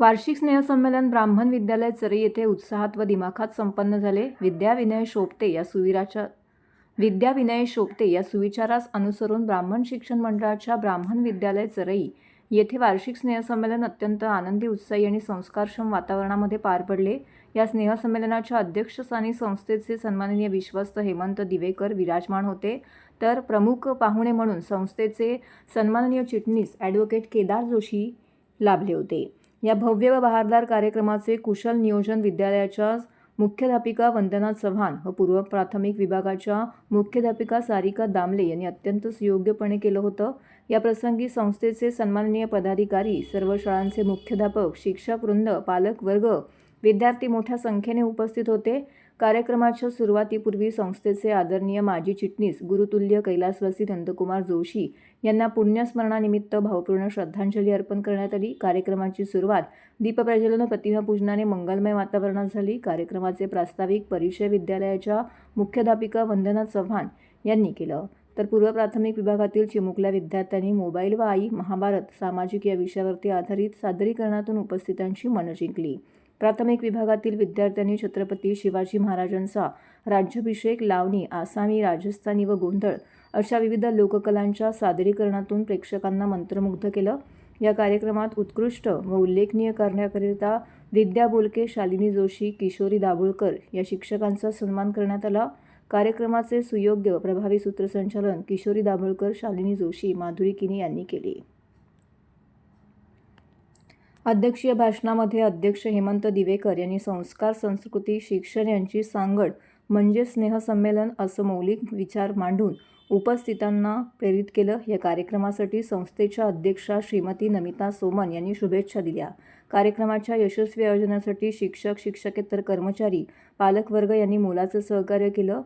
वार्षिक स्नेहसंमेलन ब्राह्मण विद्यालय चरी येथे उत्साहात व दिमाखात संपन्न झाले. विद्या विनय शोभते या सुविराच्या विद्या विनय शोभते या सुविचारास अनुसरून ब्राह्मण शिक्षण मंडळाच्या ब्राह्मण विद्यालय चरई येथे वार्षिक स्नेहसंमेलन अत्यंत आनंदी उत्साही आणि संस्कारक्षम वातावरणामध्ये पार पडले. या स्नेहसंमेलनाच्या अध्यक्षस्थानी संस्थेचे सन्माननीय विश्वस्त हेमंत दिवेकर विराजमान होते. तर प्रमुख पाहुणे म्हणून संस्थेचे सन्माननीय चिटणीस ॲडव्होकेट केदार जोशी लाभले होते. या भव्य व बहारदार कार्यक्रमाचे कुशल नियोजन विद्यालयाच्या मुख्याध्यापिका वंदना चव्हाण व पूर्व प्राथमिक विभागाच्या मुख्याध्यापिका सारिका दामले यांनी अत्यंत सुयोग्यपणे केलं होतं. या प्रसंगी संस्थेचे सन्माननीय पदाधिकारी सर्व शाळांचे मुख्याध्यापक शिक्षक वृंद पालक वर्ग विद्यार्थी मोठ्या संख्येने उपस्थित होते. कार्यक्रमाच्या सुरुवातीपूर्वी संस्थेचे आदरणीय माजी चिटणीस गुरुतुल्य कैलासवासी नंदकुमार जोशी यांना पुण्यस्मरणानिमित्त भावपूर्ण श्रद्धांजली अर्पण करण्यात आली. कार्यक्रमाची सुरुवात दीपप्रज्वलन प्रतिमापूजनाने मंगलमय वातावरणात झाली. कार्यक्रमाचे प्रास्ताविक परिचय विद्यालयाच्या मुख्याध्यापिका वंदना चव्हाण यांनी केलं. तर पूर्व प्राथमिक विभागातील चिमुकल्या विद्यार्थ्यांनी मोबाईल व आई महाभारत सामाजिक या विषयावरती आधारित सादरीकरणातून उपस्थितांची मनं जिंकली. प्राथमिक विभागातील विद्यार्थ्यांनी छत्रपती शिवाजी महाराजांचा राज्याभिषेक लावणी आसामी राजस्थानी व गोंधळ अशा विविध लोककलांच्या सादरीकरणातून प्रेक्षकांना मंत्रमुग्ध केलं. या कार्यक्रमात उत्कृष्ट व उल्लेखनीय करण्याकरिता विद्या बोलके शालिनी जोशी किशोरी दाभोळकर या शिक्षकांचा सन्मान करण्यात आला. कार्यक्रमाचे सुयोग्य प्रभावी सूत्रसंचालन किशोरी दाभोळकर शालिनी जोशी माधुरी किनी यांनी केले. अध्यक्षीय भाषणामध्ये अध्यक्ष हेमंत दिवेकर यांनी संस्कार संस्कृती शिक्षण यांची सांगड म्हणजे स्नेहसंमेलन असं मौलिक विचार मांडून उपस्थितांना प्रेरित केलं. या कार्यक्रमासाठी संस्थेच्या अध्यक्षा श्रीमती नमिता सोमन यांनी शुभेच्छा दिल्या. कार्यक्रमाच्या यशस्वी आयोजनासाठी शिक्षक शिक्षकेतर कर्मचारी पालकवर्ग यांनी मोलाचं सहकार्य केलं.